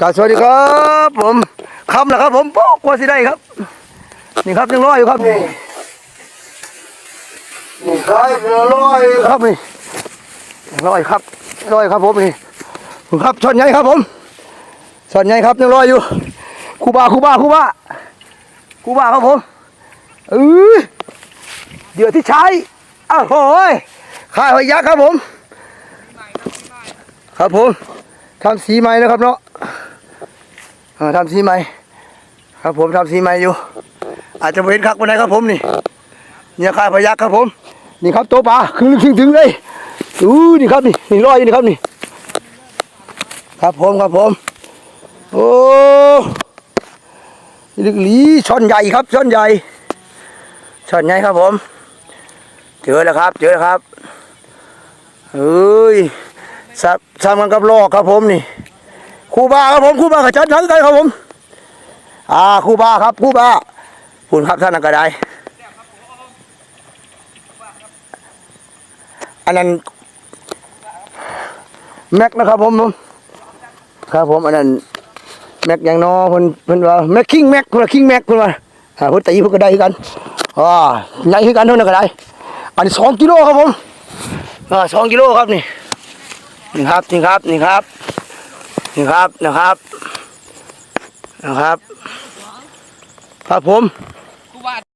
กราบสวัสดีครับ ผมคำนะครับ ผมโป๊ะกลัวสิได้ครับ นี่ครับยังรออยู่ครับนี่นี่ครับยังรออยู่ครับนี่ยังรออยู่ครับรออยู่ครับผมนี่ผมครับชนใหญ่ครับผมชนใหญ่ครับยังรออยู่ครูบาครูบาครูบาครูบาครับผมเออเดือดที่ใช้อ้าวโหยข้าพยักษ์ครับผม ครับผมทำสีใหม่นะครับเนาะเออ ทำสีใหม่ครับผมทำสีใหม่อยู่ อาจจะเห็นคักวันไหนครับผมนี่เนี่ยข้าพยักครับผม นี่ครับโตปลาคือลึกถึงเลยอู้นี่ครับนี่นี่ลอยอยู่นี่ครับนี่ ครับผมครับผม โอ้ลึกหลีช่อนใหญ่ครับช่อนใหญ่ช่อนใหญ่ครับผมเจอแล้วครับเจอแล้วครับเฮ้ยสับซ้ำกันกับลอกครับผมนี่ ครูบาครับผมครูบากับจัดทั้งกันครับผม อ่าครูบาครับครูบาคุณครับท่านนักกระไดอันนั้นแม็กนะครับผมครับผมอันนั้นแม็กอย่างนอเพิ่นเพิ่นว่าแม็กคิงแม็กเพิ่นว่าคิงแม็กเพิ่นว่าอ่าเพิ่นตีเพิ่นก็ได้กันอ่าใหญ่คือกันเท่านั้นก็ได้อันนี้สองกิโลครับผมอ่าสองกิโลครับนี่นี่ครับนี่ครับนี่ครับ นี่ครับนะครับนะครับครับผม